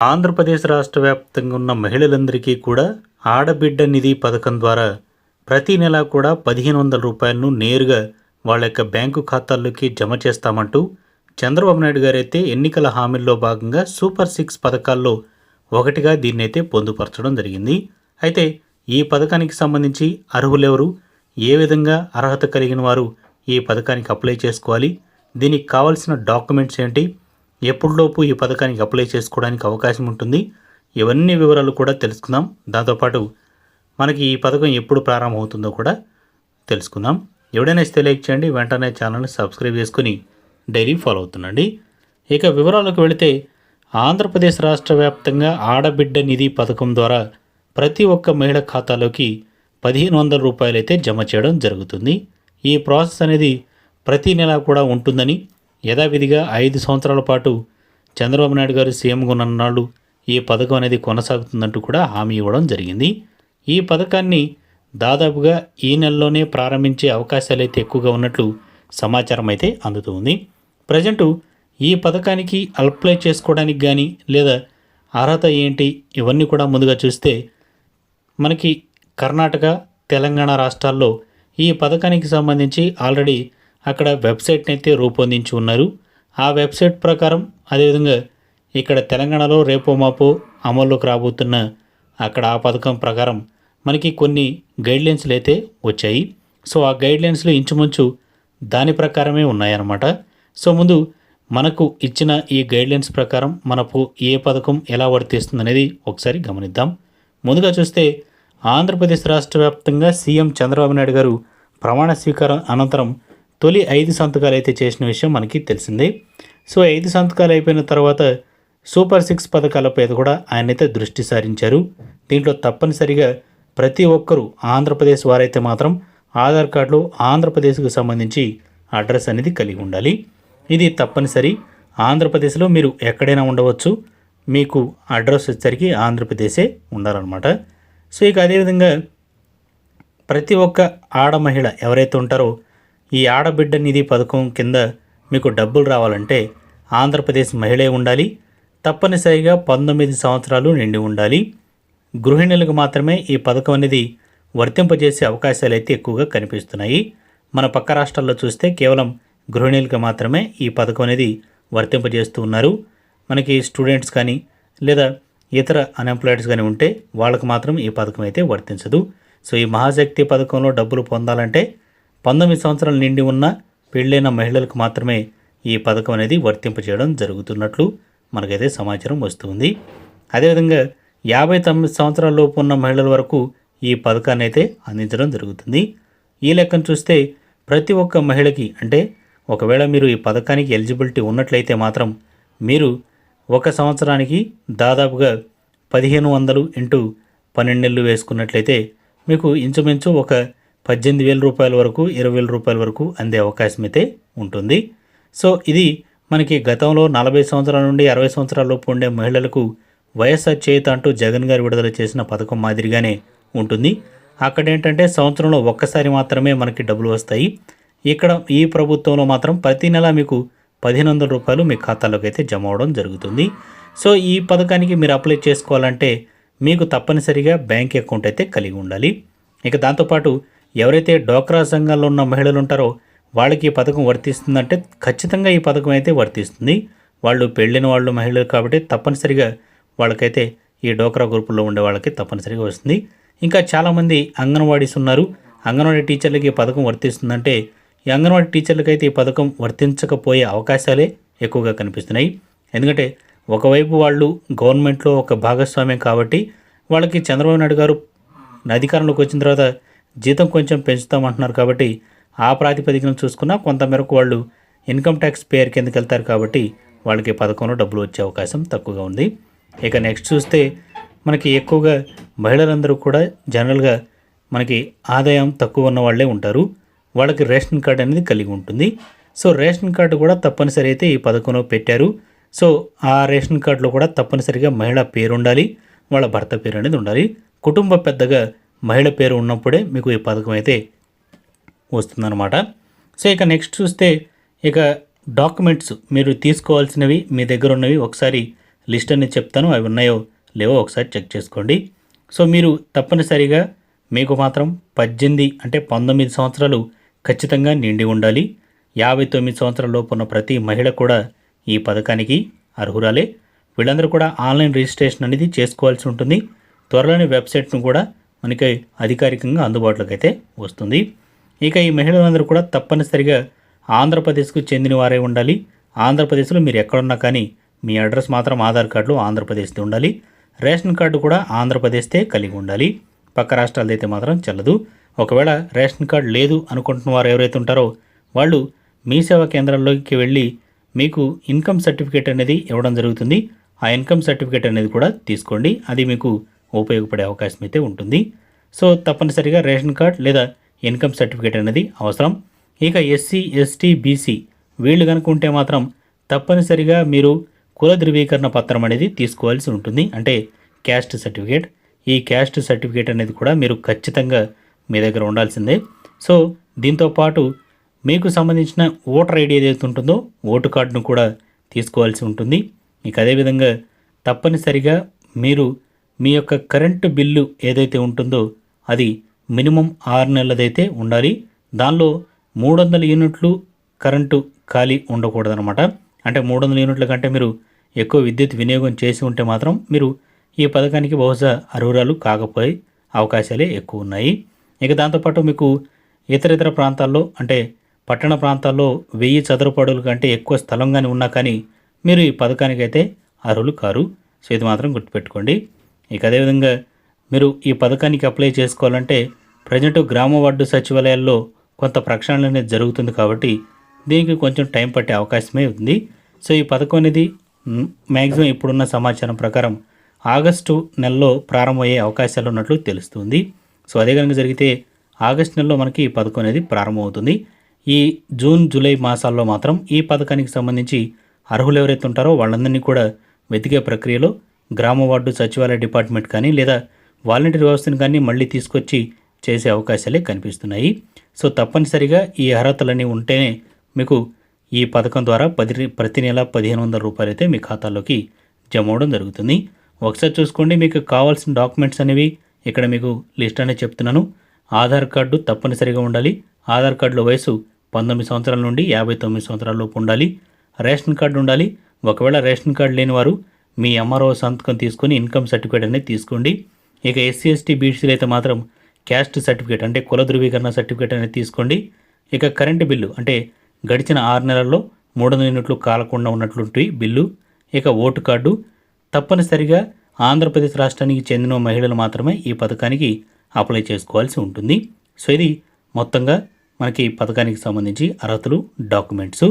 ఆంధ్రప్రదేశ్ రాష్ట్ర వ్యాప్తంగా ఉన్న మహిళలందరికీ కూడా ఆడబిడ్డ నిధి పథకం ద్వారా ప్రతి నెల కూడా పదిహేను వందల రూపాయలను నేరుగా వాళ్ళ యొక్క బ్యాంకు ఖాతాల్లోకి జమ చేస్తామంటూ చంద్రబాబు నాయుడు గారు అయితే ఎన్నికల హామీల్లో భాగంగా సూపర్ సిక్స్ పథకాల్లో ఒకటిగా దీన్నైతే పొందుపరచడం జరిగింది. అయితే ఈ పథకానికి సంబంధించి అర్హులెవరు? ఏ విధంగా అర్హత కలిగిన వారు ఈ పథకానికి అప్లై చేసుకోవాలి? దీనికి కావాల్సిన డాక్యుమెంట్స్ ఏంటి? ఎప్పుడులోపు ఈ పథకానికి అప్లై చేసుకోవడానికి అవకాశం ఉంటుంది. ఇవన్నీ వివరాలు కూడా తెలుసుకుందాం. దాంతోపాటు మనకి ఈ పథకం ఎప్పుడు ప్రారంభమవుతుందో కూడా తెలుసుకుందాం. ఎవడైనా ఇస్తే లైక్ చేయండి. వెంటనే ఛానల్ని సబ్స్క్రైబ్ చేసుకుని డైలీ ఫాలో అవుతుండండి. ఇక వివరాలకు వెళితే ఆంధ్రప్రదేశ్ రాష్ట్ర వ్యాప్తంగా ఆడబిడ్డ నిధి పథకం ద్వారా ప్రతి ఒక్క మహిళ ఖాతాలోకి పదిహేను వందల రూపాయలు అయితే జమ చేయడం జరుగుతుంది. ఈ ప్రాసెస్ అనేది ప్రతి నెల కూడా ఉంటుందని యథావిధిగా ఐదు సంవత్సరాల పాటు చంద్రబాబు నాయుడు గారు సీఎంగా ఉన్ననాళ్ళు ఈ పథకం అనేది కొనసాగుతుందంటూ కూడా హామీ ఇవ్వడం జరిగింది. ఈ పథకాన్ని దాదాపుగా ఈ నెలలోనే ప్రారంభించే అవకాశాలు అయితే ఎక్కువగా ఉన్నట్లు సమాచారం అయితే అందుతుంది ప్రజెంటు ఈ పథకానికి అప్లై చేసుకోవడానికి కానీ లేదా అర్హత ఏంటి ఇవన్నీ కూడా ముందుగా చూస్తే మనకి కర్ణాటక తెలంగాణ రాష్ట్రాల్లో ఈ పథకానికి సంబంధించి ఆల్రెడీ అక్కడ వెబ్సైట్ని అయితే రూపొందించి ఉన్నారు. ఆ వెబ్సైట్ ప్రకారం అదేవిధంగా ఇక్కడ తెలంగాణలో రేపో మాపో అమల్లోకి రాబోతున్న అక్కడ ఆ పథకం ప్రకారం మనకి కొన్ని గైడ్లైన్స్లు అయితే వచ్చాయి. సో ఆ గైడ్లైన్స్లు ఇంచుమించు దాని ప్రకారమే ఉన్నాయన్నమాట. సో ముందు మనకు ఇచ్చిన ఈ గైడ్లైన్స్ ప్రకారం మనకు ఏ పథకం ఎలా వర్తిస్తుంది అనేది ఒకసారి గమనిద్దాం. ముందుగా చూస్తే ఆంధ్రప్రదేశ్ రాష్ట్ర వ్యాప్తంగా సీఎం చంద్రబాబు నాయుడు గారు ప్రమాణ స్వీకారం అనంతరం తొలి ఐదు సంతకాలు అయితే చేసిన విషయం మనకి తెలిసిందే. సో ఐదు సంతకాలు అయిపోయిన తర్వాత సూపర్ సిక్స్ పథకాలపై కూడా ఆయన అయితే దృష్టి సారించారు. దీంట్లో తప్పనిసరిగా ప్రతి ఒక్కరూ ఆంధ్రప్రదేశ్ వారైతే మాత్రం ఆధార్ కార్డులో ఆంధ్రప్రదేశ్కు సంబంధించి అడ్రస్ అనేది కలిగి ఉండాలి. ఇది తప్పనిసరి. ఆంధ్రప్రదేశ్లో మీరు ఎక్కడైనా ఉండవచ్చు. మీకు అడ్రస్ వచ్చేసరికి ఆంధ్రప్రదేశే ఉండాలన్నమాట. సో ఇక అదేవిధంగా ప్రతి ఒక్క ఆడ మహిళ ఎవరైతే ఉంటారో ఈ ఆడబిడ్డ నిధి పథకం కింద మీకు డబ్బులు రావాలంటే ఆంధ్రప్రదేశ్ మహిళే ఉండాలి. తప్పనిసరిగా పంతొమ్మిది సంవత్సరాలు నిండి ఉండాలి. గృహిణులకు మాత్రమే ఈ పథకం అనేది వర్తింపజేసే అవకాశాలు అయితే ఎక్కువగా కనిపిస్తున్నాయి. మన పక్క రాష్ట్రాల్లో చూస్తే కేవలం గృహిణులకు మాత్రమే ఈ పథకం అనేది వర్తింపజేస్తూ ఉన్నారు. మనకి స్టూడెంట్స్ కానీ లేదా ఇతర అన్ఎంప్లాయిడ్స్ కానీ ఉంటే వాళ్ళకు మాత్రం ఈ పథకం అయితే వర్తించదు. సో ఈ మహాశక్తి పథకంలో డబ్బులు పొందాలంటే పంతొమ్మిది సంవత్సరాలు నిండి ఉన్న పెళ్ళైన మహిళలకు మాత్రమే ఈ పథకం అనేది వర్తింపజేయడం జరుగుతున్నట్లు మనకైతే సమాచారం వస్తుంది. అదేవిధంగా యాభై తొమ్మిది సంవత్సరాల లోపు ఉన్న మహిళల వరకు ఈ పథకాన్ని అయితే అందించడం జరుగుతుంది. ఈ లెక్కను చూస్తే ప్రతి ఒక్క మహిళకి అంటే ఒకవేళ మీరు ఈ పథకానికి ఎలిజిబిలిటీ ఉన్నట్లయితే మాత్రం మీరు ఒక సంవత్సరానికి దాదాపుగా పదిహేను వందలు ఇంటూ పన్నెండు నెలలు వేసుకున్నట్లయితే మీకు ఇంచుమించు ఒక పద్దెనిమిది వేల రూపాయల వరకు ఇరవై వేల రూపాయల వరకు అందే అవకాశం అయితే ఉంటుంది. సో ఇది మనకి గతంలో నలభై సంవత్సరాల నుండి అరవై సంవత్సరాల లోపు ఉండే మహిళలకు వైఎస్ఆర్ చేత అంటూ జగన్ గారు విడుదల చేసిన పథకం మాదిరిగానే ఉంటుంది. అక్కడ ఏంటంటే సంవత్సరంలో ఒక్కసారి మాత్రమే మనకి డబ్బులు వస్తాయి. ఇక్కడ ఈ ప్రభుత్వంలో మాత్రం ప్రతి నెల మీకు పదిహేను వందల రూపాయలు మీ ఖాతాలోకి అయితే జమ అవడం జరుగుతుంది. సో ఈ పథకానికి మీరు అప్లై చేసుకోవాలంటే మీకు తప్పనిసరిగా బ్యాంక్ అకౌంట్ అయితే కలిగి ఉండాలి. ఇక దాంతోపాటు ఎవరైతే డోక్రా సంఘాల్లో ఉన్న మహిళలు ఉంటారో వాళ్ళకి ఈ పథకం వర్తిస్తుందంటే ఖచ్చితంగా ఈ పథకం అయితే వర్తిస్తుంది. వాళ్ళు పెళ్ళిన వాళ్ళు మహిళలు కాబట్టి తప్పనిసరిగా వాళ్ళకైతే ఈ డోక్రా గ్రూపుల్లో ఉండే వాళ్ళకి తప్పనిసరిగా వస్తుంది. ఇంకా చాలామంది అంగన్వాడీస్ ఉన్నారు. అంగన్వాడీ టీచర్లకి ఈ పథకం వర్తిస్తుందంటే ఈ అంగన్వాడీ టీచర్లకి అయితే ఈ పథకం వర్తించకపోయే అవకాశాలే ఎక్కువగా కనిపిస్తున్నాయి. ఎందుకంటే ఒకవైపు వాళ్ళు గవర్నమెంట్లో ఒక భాగస్వామ్యం కాబట్టి వాళ్ళకి చంద్రబాబు నాయుడు గారు అధికారంలోకి వచ్చిన తర్వాత జీతం కొంచెం పెంచుతామంటున్నారు కాబట్టి ఆ ప్రాతిపదికన చూసుకున్నా కొంతమేరకు వాళ్ళు ఇన్కమ్ ట్యాక్స్ పేరు కిందకి వెళ్తారు కాబట్టి వాళ్ళకి పథకంలో డబ్బులు వచ్చే అవకాశం తక్కువగా ఉంది. ఇక నెక్స్ట్ చూస్తే మనకి ఎక్కువగా మహిళలందరూ కూడా జనరల్గా మనకి ఆదాయం తక్కువ ఉన్న వాళ్ళే ఉంటారు. వాళ్ళకి రేషన్ కార్డు అనేది కలిగి ఉంటుంది. సో రేషన్ కార్డు కూడా తప్పనిసరి అయితే ఈ పథకంలో పెట్టారు. సో ఆ రేషన్ కార్డులో కూడా తప్పనిసరిగా మహిళ పేరు ఉండాలి. వాళ్ళ భర్త పేరు అనేది ఉండాలి. కుటుంబ పెద్దగా మహిళ పేరు ఉన్నప్పుడే మీకు ఈ పథకం అయితే వస్తుందన్నమాట. సో ఇక నెక్స్ట్ చూస్తే ఇక డాక్యుమెంట్స్ మీరు తీసుకోవాల్సినవి మీ దగ్గర ఉన్నవి ఒకసారి లిస్ట్ అనేది చెప్తాను అవి ఉన్నాయో లేవో ఒకసారి చెక్ చేసుకోండి. సో మీరు తప్పనిసరిగా మీకు మాత్రం పద్దెనిమిది అంటే పంతొమ్మిది సంవత్సరాలు ఖచ్చితంగా నిండి ఉండాలి. యాభై తొమ్మిది సంవత్సరాల లోపు ఉన్న ప్రతి మహిళ కూడా ఈ పథకానికి అర్హురాలే. వీళ్ళందరూ కూడా ఆన్లైన్ రిజిస్ట్రేషన్ అనేది చేసుకోవాల్సి ఉంటుంది. త్వరలోనే వెబ్సైట్ను కూడా మనకి అధికారికంగా అందుబాటులోకి అయితే వస్తుంది. ఇక ఈ మహిళలందరూ కూడా తప్పనిసరిగా ఆంధ్రప్రదేశ్కు చెందిన వారే ఉండాలి. ఆంధ్రప్రదేశ్లో మీరు ఎక్కడున్నా కానీ మీ అడ్రస్ మాత్రం ఆధార్ కార్డులో ఆంధ్రప్రదేశ్ది ఉండాలి. రేషన్ కార్డు కూడా ఆంధ్రప్రదేశ్తే కలిగి ఉండాలి. పక్క రాష్ట్రాలది అయితే మాత్రం చెల్లదు. ఒకవేళ రేషన్ కార్డు లేదు అనుకుంటున్న వారు ఎవరైతే ఉంటారో వాళ్ళు మీ సేవా కేంద్రాల్లోకి వెళ్ళి మీకు ఇన్కమ్ సర్టిఫికేట్ అనేది ఇవ్వడం జరుగుతుంది. ఆ ఇన్కమ్ సర్టిఫికేట్ అనేది కూడా తీసుకోండి. అది మీకు ఉపయోగపడే అవకాశం అయితే ఉంటుంది. సో తప్పనిసరిగా రేషన్ కార్డ్ లేదా ఇన్కమ్ సర్టిఫికేట్ అనేది అవసరం. ఇక ఎస్సీ ఎస్టీ బీసీ వీళ్ళు కనుక ఉంటే మాత్రం తప్పనిసరిగా మీరు కుల ధృవీకరణ పత్రం అనేది తీసుకోవాల్సి ఉంటుంది. అంటే క్యాస్ట్ సర్టిఫికేట్. ఈ క్యాస్ట్ సర్టిఫికేట్ అనేది కూడా మీరు ఖచ్చితంగా మీ దగ్గర ఉండాల్సిందే. సో దీంతో పాటు మీకు సంబంధించిన ఓటర్ ఐడి ఏదైతే ఉంటుందో ఓటు కార్డును కూడా తీసుకోవాల్సి ఉంటుంది. ఇక అదేవిధంగా తప్పనిసరిగా మీరు మీ యొక్క కరెంటు బిల్లు ఏదైతే ఉంటుందో అది మినిమం ఆరు నెలలదైతే ఉండాలి. దానిలో మూడు వందల యూనిట్లు కరెంటు ఖాళీ ఉండకూడదనమాట అంటే మూడు వందల యూనిట్ల కంటే మీరు ఎక్కువ విద్యుత్ వినియోగం చేసి ఉంటే మాత్రం మీరు ఈ పథకానికి బహుశా అర్హురాలు కాకపోయే అవకాశాలే ఎక్కువ ఉన్నాయి. ఇక దాంతోపాటు మీకు ఇతర ఇతర ప్రాంతాల్లో అంటే పట్టణ ప్రాంతాల్లో వెయ్యి చదరపు కంటే ఎక్కువ స్థలం కానీ ఉన్నా కానీ మీరు ఈ పథకానికైతే అర్హులు కారు. సో ఇది మాత్రం గుర్తుపెట్టుకోండి. ఇక అదేవిధంగా మీరు ఈ పథకానికి అప్లై చేసుకోవాలంటే ప్రజెంట్ గ్రామ వార్డు సచివాలయాల్లో కొంత ప్రక్షాళన అనేది జరుగుతుంది కాబట్టి దీనికి కొంచెం టైం పట్టే అవకాశమే ఉంది. సో ఈ పథకం అనేది మ్యాక్సిమం ఇప్పుడున్న సమాచారం ప్రకారం ఆగస్టు నెలలో ప్రారంభమయ్యే అవకాశాలు ఉన్నట్లు తెలుస్తుంది. సో అదే కనుక జరిగితే ఆగస్టు నెలలో మనకి ఈ పథకం అనేది ప్రారంభమవుతుంది. ఈ జూన్ జూలై మాసాల్లో మాత్రం ఈ పథకానికి సంబంధించి అర్హులు ఎవరైతే ఉంటారో వాళ్ళందరినీ కూడా వెతికే ప్రక్రియలో గ్రామ వార్డు సచివాలయ డిపార్ట్మెంట్ కానీ లేదా వాలంటీర్ వ్యవస్థను కానీ మళ్ళీ తీసుకొచ్చి చేసే అవకాశాలే కనిపిస్తున్నాయి. సో తప్పనిసరిగా ఈ అర్హతలన్నీ ఉంటేనే మీకు ఈ పథకం ద్వారా పది ప్రతి నెల పదిహేను వందల రూపాయలు అయితే మీ ఖాతాలోకి జమ అవడం జరుగుతుంది. ఒకసారి చూసుకోండి మీకు కావాల్సిన డాక్యుమెంట్స్ అనేవి ఇక్కడ మీకు లిస్ట్ అనేది చెప్తున్నాను. ఆధార్ కార్డు తప్పనిసరిగా ఉండాలి. ఆధార్ కార్డులో వయసు పంతొమ్మిది సంవత్సరాల నుండి యాభై తొమ్మిది సంవత్సరాల లోపు ఉండాలి. రేషన్ కార్డు ఉండాలి. ఒకవేళ రేషన్ కార్డు లేని వారు మీ ఎంఆర్ఓ సంతకం తీసుకొని ఇన్కమ్ సర్టిఫికేట్ అనేది తీసుకోండి. ఇక ఎస్సీ ఎస్టీ బీసీలు అయితే మాత్రం క్యాస్ట్ సర్టిఫికేట్ అంటే కుల ధృవీకరణ సర్టిఫికేట్ అనేది తీసుకోండి. ఇక కరెంటు బిల్లు అంటే గడిచిన ఆరు నెలల్లో మూడు వందల యూనిట్లు కాలకుండా ఉన్నటువంటి బిల్లు. ఇక ఓటు కార్డు. తప్పనిసరిగా ఆంధ్రప్రదేశ్ రాష్ట్రానికి చెందిన మహిళలు మాత్రమే ఈ పథకానికి అప్లై చేసుకోవాల్సి ఉంటుంది. సో ఇది మొత్తంగా మనకి ఈ పథకానికి సంబంధించి అర్హతలు డాక్యుమెంట్స్.